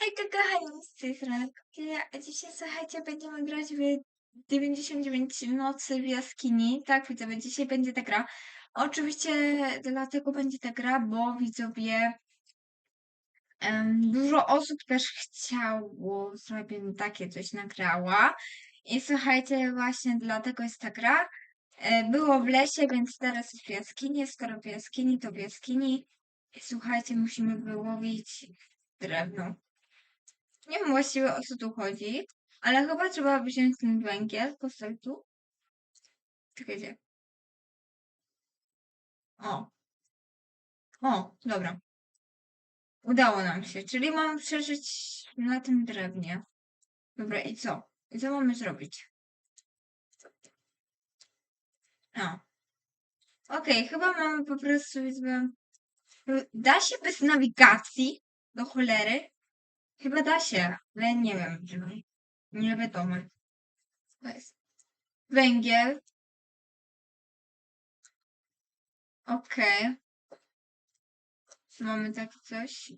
Hejka kochani, z tej strony a dzisiaj słuchajcie, będziemy grać w 99 nocy w jaskini. Tak, widzowie, dzisiaj będzie ta gra. Oczywiście dlatego będzie ta gra, bo widzowie em, dużo osób też chciało, żebym takie coś nagrała. I słuchajcie, właśnie dlatego jest ta gra. E, Było w lesie, więc teraz jest w jaskini. Skoro w jaskini, to w jaskini. Słuchajcie, musimy wyłowić drewno. Nie wiem właściwie o co tu chodzi, ale chyba trzeba wziąć ten węgiel, postawić tu. Czekajcie. O. O, dobra. Udało nam się, czyli mamy przeżyć na tym drewnie. Dobra, i co? I co mamy zrobić? A. Okej, chyba mamy po prostu. Da się bez nawigacji? Do cholery? Chyba da się, ale nie wiem. Nie wiadomo. To jest Węgiel. Okej. Mamy takie coś.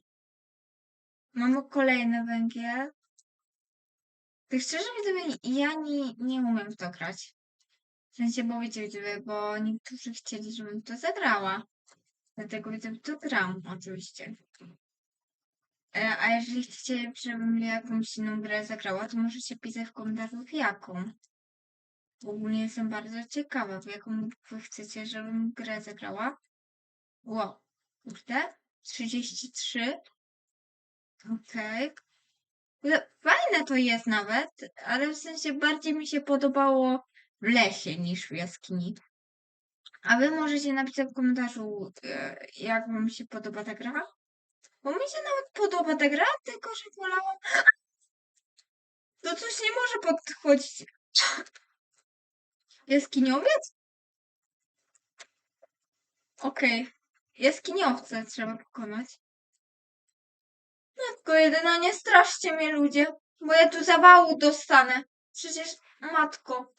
Mamy kolejny węgiel. Tak szczerze mówiąc, ja nie, nie umiem w to grać. W sensie, bo wiecie, wiecie, bo niektórzy chcieli, żebym to zagrała. Dlatego widzę, to gram, oczywiście. E, A jeżeli chcecie, żebym jakąś inną grę zagrała, to możecie pisać w komentarzach jaką. Ogólnie jestem bardzo ciekawa, w jaką wy chcecie, żebym grę zagrała. Ło, kurde, 33. Okej. Okay. Fajne to jest nawet, ale w sensie bardziej mi się podobało w lesie niż w jaskini. A wy możecie napisać w komentarzu, e, jak wam się podoba ta gra. Bo mi się nawet podoba ta gra, tylko że wolałam... To coś nie może podchodzić. Jaskiniowiec? Okej. Okay. Jaskiniowce trzeba pokonać. Matko jedyna, nie straszcie mnie ludzie, bo ja tu zawału dostanę. Przecież, matko.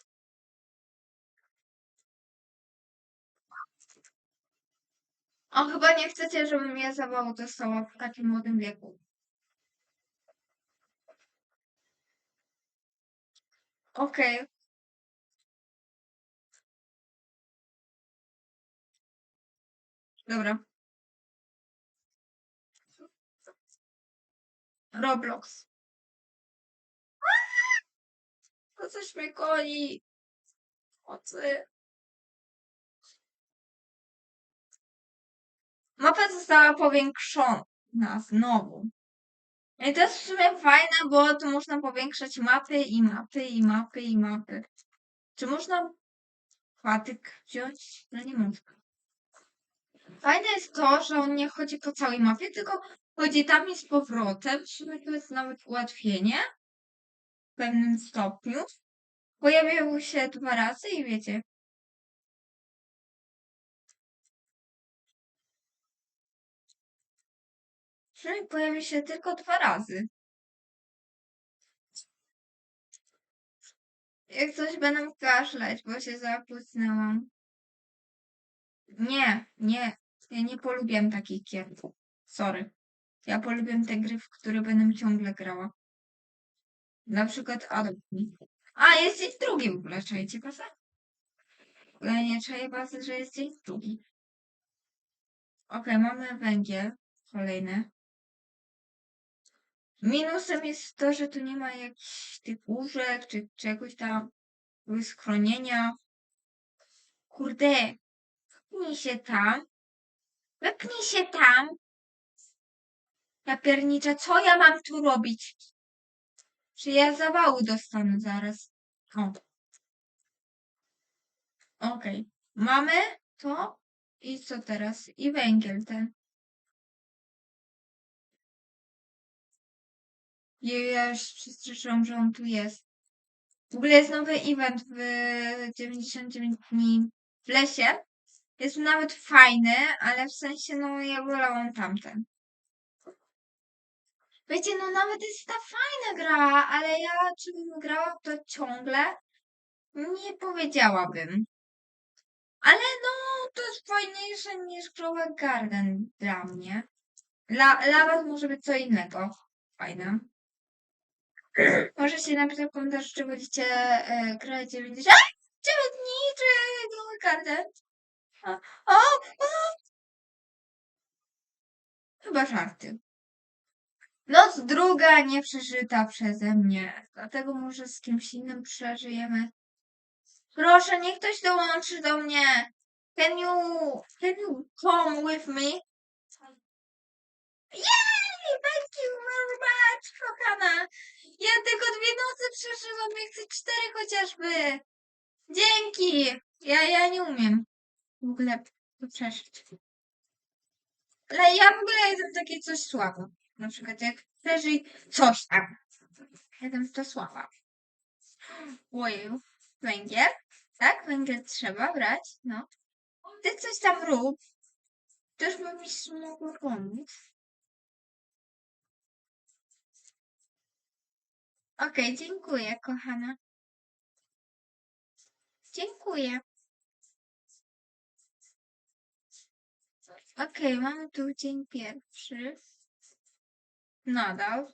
O, chyba nie chcecie, żebym ja zawału dostała w takim młodym wieku. Okej. Okay. Dobra. Roblox. To coś mnie goni. Ocy. Mapa została powiększona znowu. I to jest w sumie fajne, bo tu można powiększać mapy i mapy i mapy i mapy. Czy można patyk wziąć? No nie można. Fajne jest to, że on nie chodzi po całej mapie, tylko chodzi tam i z powrotem. W sumie to jest nawet ułatwienie w pewnym stopniu. Pojawiały się dwa razy i wiecie. Czyli pojawi się tylko dwa razy. Jak coś będę kaszleć, bo się zapłysnęłam. Nie, nie. Ja nie polubiam takich gier. Sorry. Ja polubiam te gry, w które będę ciągle grała. Na przykład Adobe. A, jest dzień drugi w ogóle, czajcie bazę? Ja nie czaję bazy, że jest dzień drugi. Okej, okay, mamy węgiel. Kolejny. Minusem jest to, że tu nie ma jakichś tych łóżek, czy czegoś tam, schronienia. Kurde, wepnij się tam. Wepnij się tam. Ja pierniczę, co ja mam tu robić? Czy ja zawału dostanę zaraz? O. Okej. Okay. Mamy to. I co teraz? I węgiel ten. Ja już przestraszyłam, że on tu jest. W ogóle jest nowy event w 99 dni w lesie. Jest nawet fajny, ale w sensie, no ja wolałam tamten. Wiecie, no nawet jest ta fajna gra, ale ja czy bym grała to ciągle? Nie powiedziałabym. Ale no, to jest fajniejsze niż Clover Garden dla mnie. Dla, dla was może być co innego. Fajne. Możecie napisać w komentarzu, czy będziecie e, grać 90 A! 9 dni, czy nowe kartę. O, o! Chyba żarty. Noc druga nie przeżyta przeze mnie. Dlatego może z kimś innym przeżyjemy. Proszę, niech ktoś dołączy do mnie. Can you, can you come with me? Yay! Thank you very much, kochana. Ja tylko dwie noce przeżyłam, ja chcę cztery chociażby. Dzięki. Ja, ja nie umiem w ogóle to przeżyć. Ale ja w ogóle jestem takie coś słaba. Na przykład jak przeżyj coś tam. Jestem to słaba. Ojeju. Węgiel? Tak, węgiel trzeba brać, no. Ty coś tam rób. Też by mi mogło pomóc. Okej, dziękuję, kochana. Dziękuję. Okej, mamy tu dzień pierwszy. Nadal.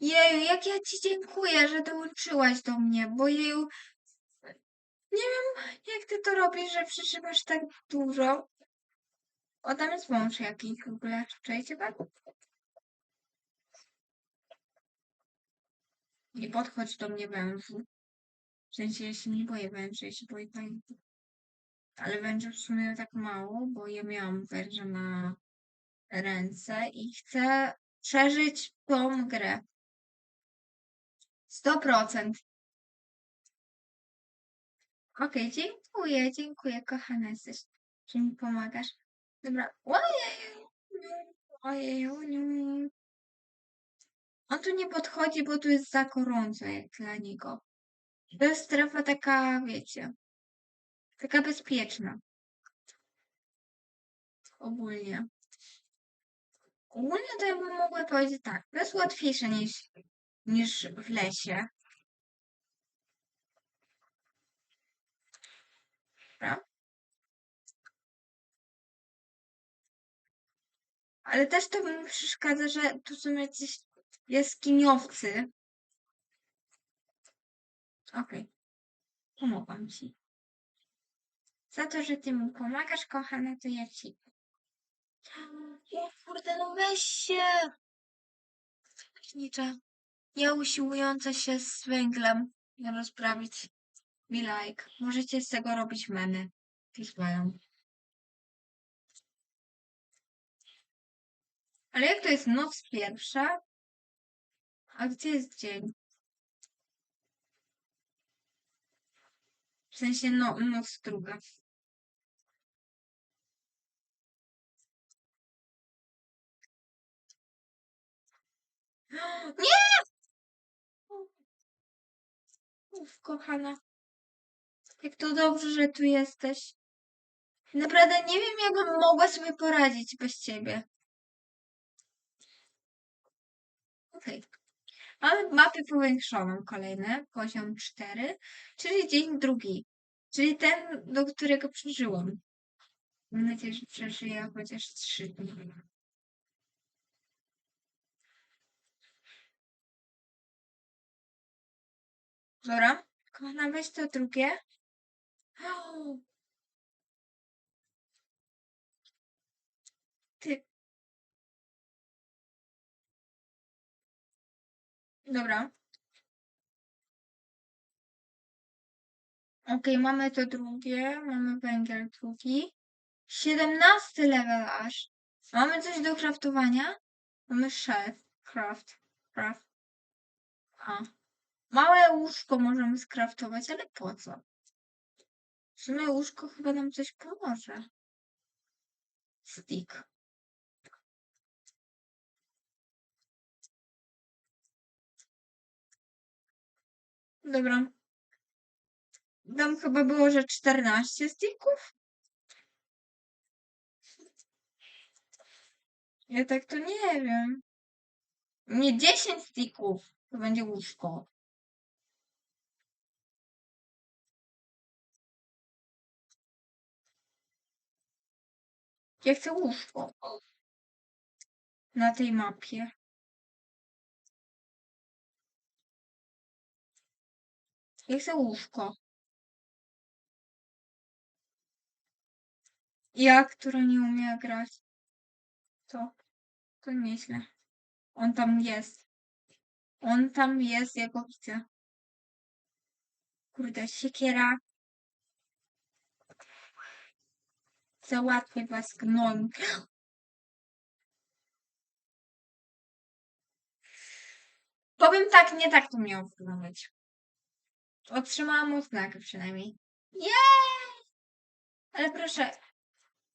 Jeju, jak ja ci dziękuję, że dołączyłaś do mnie, bo jeju, nie wiem, jak ty to robisz, że przeżywasz tak dużo. O, tam jest mąż jakiś w ogóle. Czujecie pan? Nie podchodź do mnie wężu. W sensie, ja się nie boję węży, ja się boję pająków. Ale węży w sumie tak mało, bo ja miałam węża na ręce i chcę przeżyć tą grę. 100%. Okej, dziękuję, dziękuję, kochana jesteś, że mi pomagasz. Dobra. Ojeju, ojeju, nie. On tu nie podchodzi, bo tu jest za gorąco jak dla niego. To jest strefa taka, wiecie, taka bezpieczna. Ogólnie. Ogólnie to ja bym mogła powiedzieć tak, to jest łatwiejsze niż, niż w lesie. Dobra? Ale też to mi przeszkadza, że tu są jacyś jaskiniowcy. Okej. Pomogłam ci. Za to, że ty mi pomagasz, kochana, to ja ci. O kurde, no weź się! Technicza. Ja usiłująca się z węglem rozprawić. Be like. Możecie z tego robić memy. Pismają. Ale jak to jest noc pierwsza? A gdzie jest dzień? W sensie no, noc druga. Nie! Uf, kochana. Jak to dobrze, że tu jesteś. Naprawdę nie wiem, jakbym mogła sobie poradzić bez ciebie. Okej. Mamy mapę powiększoną, kolejne, poziom 4, czyli dzień drugi. Czyli ten, do którego przeżyłam. Mam nadzieję, że przeżyję chociaż 3 dni. Dobra, kochana, weź to drugie. Dobra. Okej, mamy to drugie, mamy węgiel drugi. 17 level aż. Mamy coś do craftowania? Mamy shelf, craft, craft. A. Małe łóżko możemy skraftować, ale po co? W sumie łóżko chyba nam coś pomoże. Stick. Dobra. Tam chyba było, że 14 sticków? Ja tak to nie wiem. Nie 10 sticków. To będzie łóżko. Ja chcę łóżko. na tej mapie. Ja chcę łóżko. Ja, która nie umie grać. To, to nieźle. On tam jest. On tam jest, ja go widzę. Kurde, siekiera. Załatwię was gnoju. Powiem tak, nie tak to miało wyglądać. Otrzymałam odznakę przynajmniej. Jej! Ale proszę,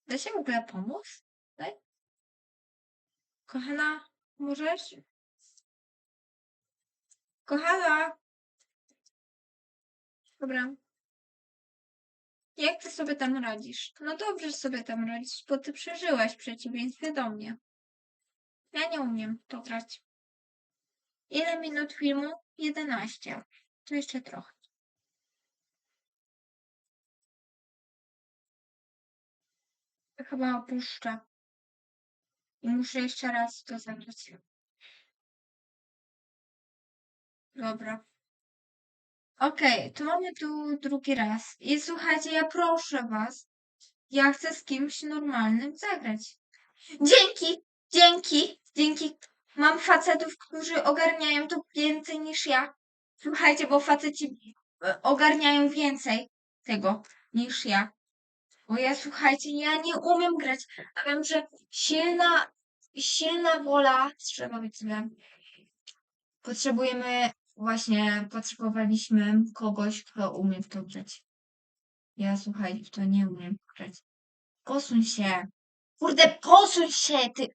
da się w ogóle pomóc? Daj. Kochana, możesz? Kochana! Dobra. Jak ty sobie tam radzisz? No dobrze sobie tam radzisz, bo ty przeżyłaś w przeciwieństwie do mnie. Ja nie umiem to grać. Ile minut filmu? 11. To jeszcze trochę. Chyba opuszczę. I muszę jeszcze raz to zagrać. Dobra. Okej, to mamy tu drugi raz. I słuchajcie, ja proszę was, ja chcę z kimś normalnym zagrać. Dzięki, dzięki, dzięki. Mam facetów, którzy ogarniają to więcej niż ja. Słuchajcie, bo faceci e, ogarniają więcej tego niż ja. Bo ja, słuchajcie, ja nie umiem grać. A wiem, że silna, silna wola trzeba mieć sobie. Potrzebujemy, właśnie potrzebowaliśmy kogoś, kto umie w to grać. Ja, słuchajcie, w to nie umiem grać. Posuń się. Kurde, posuń się, ty.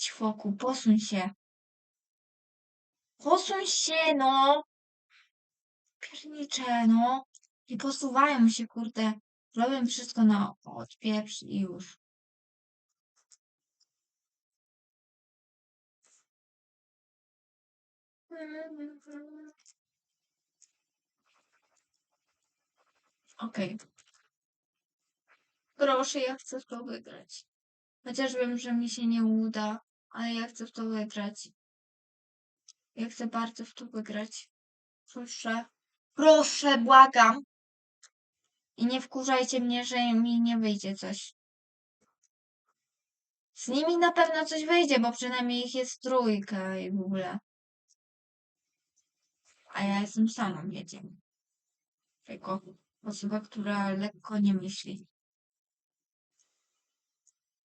Ćwoku, posuń się. Posuń się, no. Piernicze, no. Nie posuwają się, kurde. Robię wszystko na odpieprz i już. Okej. Proszę, ja chcę to wygrać. Chociaż wiem, że mi się nie uda, ale ja chcę w to wygrać. Ja chcę bardzo w to wygrać. Proszę. Proszę, błagam. I nie wkurzajcie mnie, że mi nie wyjdzie coś. Z nimi na pewno coś wyjdzie, bo przynajmniej ich jest trójka i w ogóle. A ja jestem samą, wiecie. Tylko osoba, która lekko nie myśli.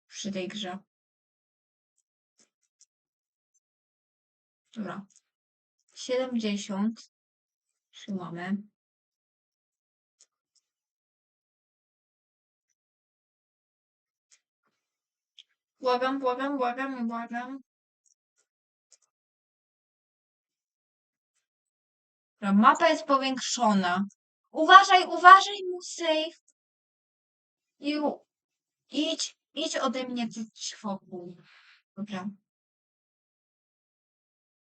Przy tej grze. Dobra. 70. Trzymamy. Błagam, błagam, błagam, i błagam. Dobra, mapa jest powiększona. Uważaj, uważaj, Musej. Ju. Idź, idź ode mnie, ty czwoku. Dobra.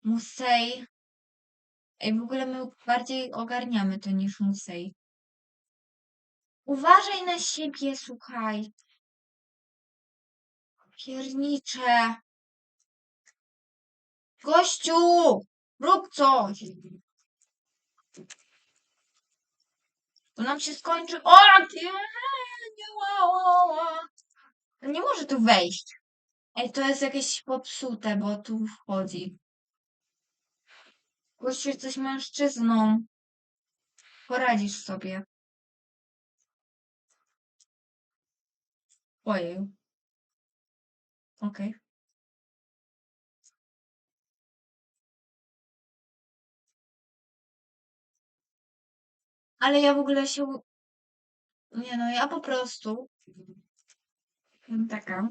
Musej. Ej, w ogóle my bardziej ogarniamy to niż Musej. Uważaj na siebie, słuchaj. Piernicze. Gościu! Rób coś! To nam się skończy. O. Nie może tu wejść. Ej, to jest jakieś popsute, bo tu wchodzi. Gościu, jesteś mężczyzną. Poradzisz sobie. Ojej. Okej. Ale ja w ogóle się... Nie no, ja po prostu... Taka,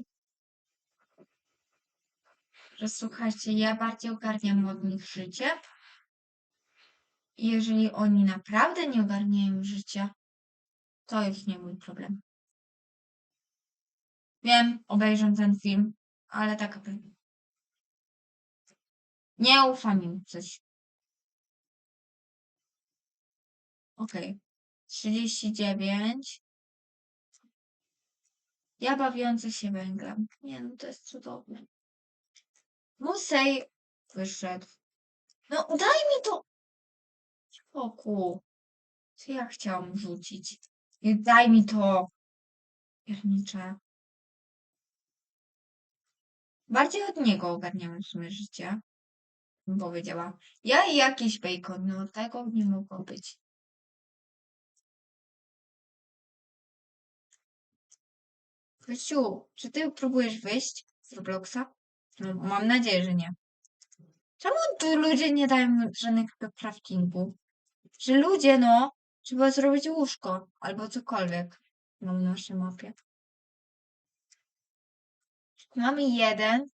że słuchajcie, ja bardziej ogarniam od nich życie. I jeżeli oni naprawdę nie ogarniają życia, to już nie mój problem. Wiem, obejrzę ten film, ale tak nie ufam im coś. Okej. 39. Ja bawiący się węglem. Nie no, to jest cudowne. Musej wyszedł. No daj mi to! Spokój. Co ja chciałam rzucić? Daj mi to! Piernicze. Bardziej od niego ogarniamy w sumie życie. Powiedziała. Ja i jakiś bacon, no tego nie mogło być. Kryściu, czy ty próbujesz wyjść z Robloxa? No, mam nadzieję, że nie. Czemu tu ludzie nie dają żadnego craftingu? Że ludzie, no, trzeba zrobić łóżko albo cokolwiek na naszej mapie. Mamy jeden.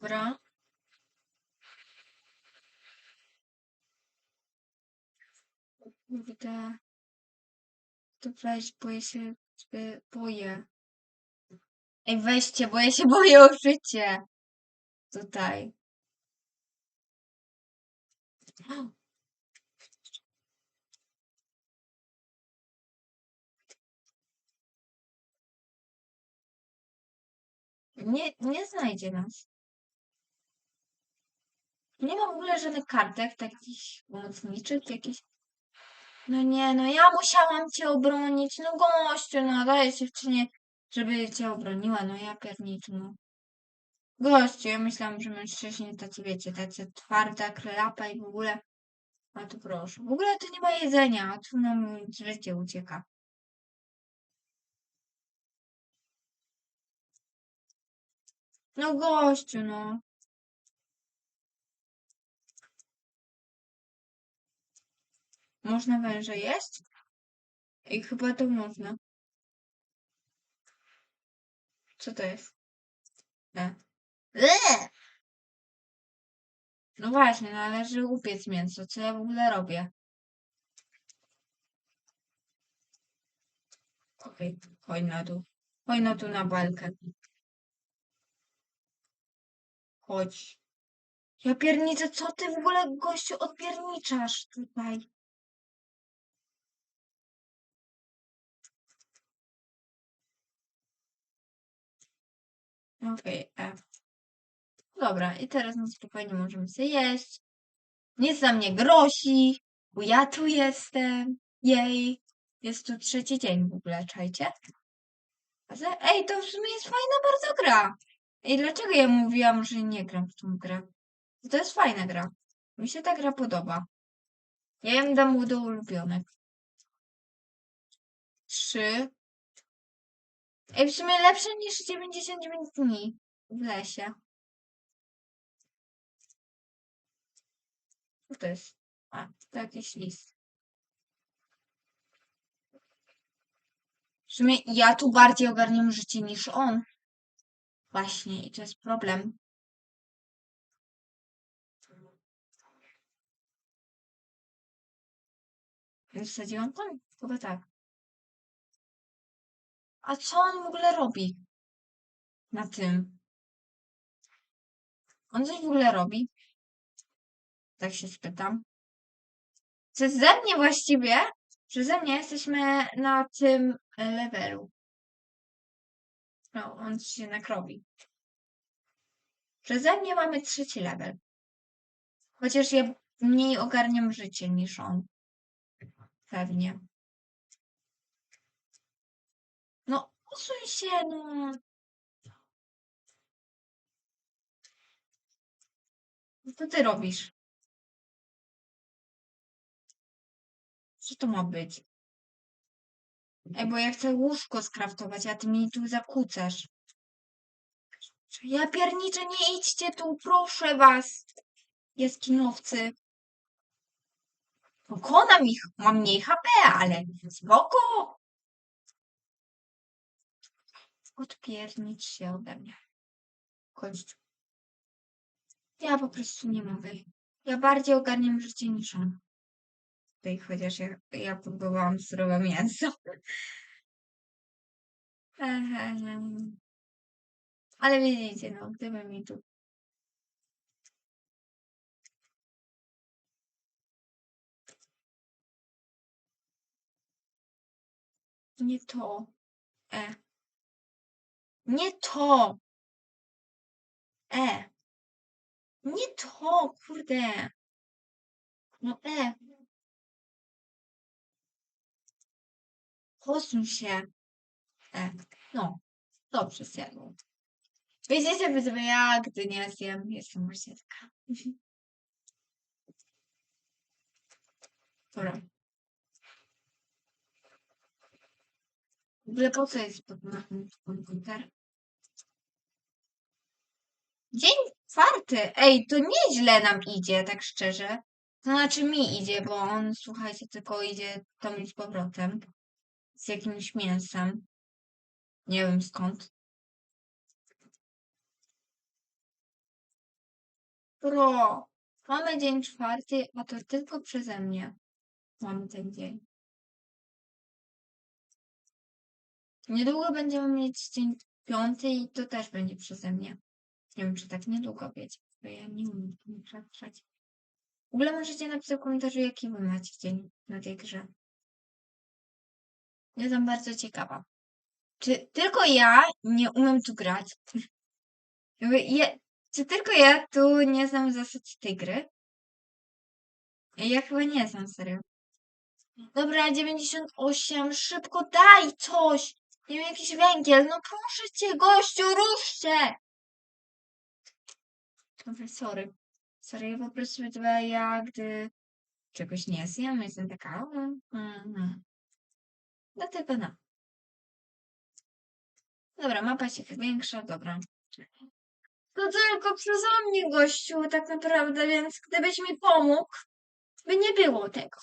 Dobra. Kurde. To weź, boję się, y, boję. Ej, weźcie, bo ja się boję o życie. Tutaj. Nie, nie znajdzie nas. Nie ma w ogóle żadnych kartek takich pomocniczych, jakichś. No nie, no ja musiałam cię obronić. No gościu, no daję dziewczynie, żeby cię obroniła. No ja pierniczę, no. Gościu, ja myślałam, że mężczyźni tacy, wiecie, tacy twarda, klapa i w ogóle. A tu proszę. W ogóle tu nie ma jedzenia, a tu nam życie ucieka. No gościu, no. Można węże jeść? I chyba to można. Co to jest? E. Eee! No właśnie, należy upiec mięso. Co ja w ogóle robię? Okej, chodź na dół. Chodź na dół na balkę. Chodź. Ja pierniczę, co ty w ogóle, gościu, odpierniczasz tutaj? Okej, e. Dobra, i teraz na spokojnie możemy sobie jeść. Nic nam nie grozi, bo ja tu jestem. Jej. Jest tu trzeci dzień w ogóle, czajcie? Za- Ej, to w sumie jest fajna bardzo gra. Ej, dlaczego ja mówiłam, że nie gram w tą grę? To jest fajna gra. Mi się ta gra podoba. Ja ją dam do ulubionych. Trzy. Ej, w sumie lepsze niż 99 dni w lesie. Co to jest? A, to jakiś list. W sumie ja tu bardziej ogarniam życie niż on. Właśnie, i to jest problem. Wysadziłam tam? Chyba tak. A co on w ogóle robi? Na tym. On coś w ogóle robi? Tak się spytam. Przeze mnie właściwie, przeze mnie jesteśmy na tym levelu. No, on się nakrobi. Przeze mnie mamy trzeci level. Chociaż ja mniej ogarniam życie niż on. Pewnie. No, usuń się, no. Co ty robisz? Co to ma być? Ej, bo ja chcę łóżko skraftować, a ty mi tu zakłócasz. Ja pierniczę, nie idźcie tu, proszę was. Jaskinowcy. Pokonam ich, mam mniej HP, ale spoko. Odpiernicz się ode mnie. Kończ. Ja po prostu nie mogę. Ja bardziej ogarniam życie niż on. Tutaj chociaż ja, ja próbowałam surowe mięso. Ehem. Ale widzicie, no, gdyby mi tu Nie to. E. Nie to. E. Nie to, kurde. No e. Posuń się. E. No. Dobrze, zjadłam. Wiecie, widzowie, ja gdy nie zjem, jestem marsiatka. Dobra. W ogóle po co jest pod komputer? Dzień czwarty. Ej, to nieźle nam idzie, tak szczerze. To znaczy mi idzie, bo on, słuchajcie, tylko idzie tam z powrotem. Z jakimś mięsem. Nie wiem skąd. Bro, mamy dzień czwarty, a to tylko przeze mnie. Mamy ten dzień. Niedługo będziemy mieć dzień piąty i to też będzie przeze mnie. Nie wiem, czy tak niedługo wiecie, bo ja nie umiem tym patrzeć. W ogóle możecie napisać w komentarzu, jaki wy macie dzień na tej grze. Jestem bardzo ciekawa. Czy tylko ja nie umiem tu grać? Czy tylko ja tu nie znam zasad tej gry? Ja chyba nie znam, serio. Dobra, 98, szybko daj coś! Nie wiem, jakiś węgiel, no proszę cię, gościu, rusz się! Dobra, sorry. Sorry, ja po prostu ja, gdy czegoś nie zjem, jestem taka... Mm, mm, mm. Dlatego no. Dobra, mapa się zwiększa, dobra. To tylko przeze mnie, gościu, tak naprawdę, więc gdybyś mi pomógł, by nie było tego.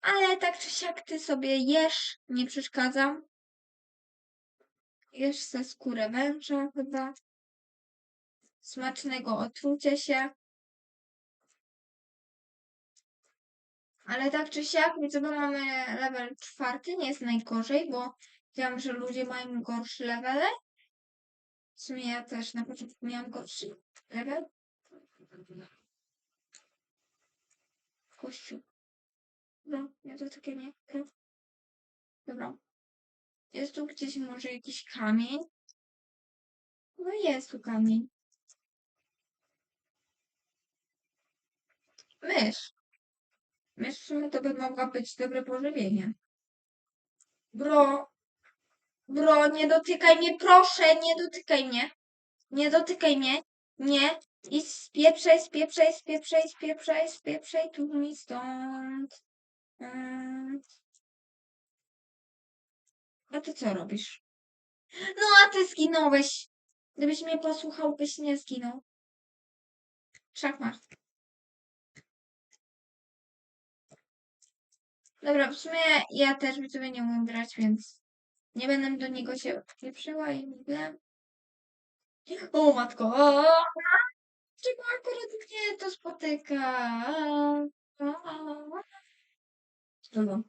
Ale tak czy siak ty sobie jesz, nie przeszkadzam. Jesz se skórę węża chyba. Smacznego otrucia się. Ale tak czy siak, widzę, bo mamy level czwarty, nie jest najgorzej, bo wiem, że ludzie mają gorsze levele. W sumie ja też na początku miałam gorszy level. Kościół. No, nie to takie nie. Dobra. Jest tu gdzieś może jakiś kamień? No jest tu kamień. Mysz. Sumie to by mogła być dobre pożywienie. Bro. Bro, nie dotykaj mnie, proszę, nie dotykaj mnie. Nie dotykaj mnie. Nie. I spieprzaj, spieprzaj, spieprzaj, spieprzaj, spieprzaj tu mi stąd. Mm. A ty co robisz? No, a ty zginąłeś. Gdybyś mnie posłuchał, byś nie zginął. Szachmat. Dobra, w sumie ja też widzowie nie umiem grać, więc nie będę do niego się pieprzyła i w ogóle. O matko! o! Czego akurat mnie to spotyka? Trudno.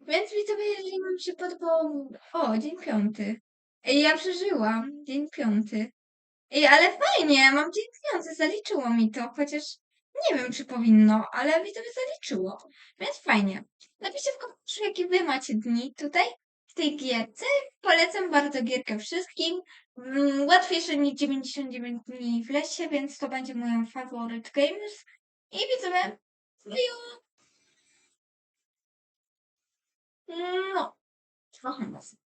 Więc widzowie, jeżeli wam się podobał... O, dzień piąty. Ej, ja przeżyłam. Dzień piąty. Ej, ale fajnie, mam dzień piąty, zaliczyło mi to, chociaż nie wiem, czy powinno, ale widzowie zaliczyło. Więc fajnie. Napiszcie w komentarzu, jakie wy macie dni tutaj, w tej gierce. Polecam bardzo gierkę wszystkim. Mm, Łatwiejsze niż 99 dni w lesie, więc to będzie moją favorite games. I widzowie, no. No, kocham was.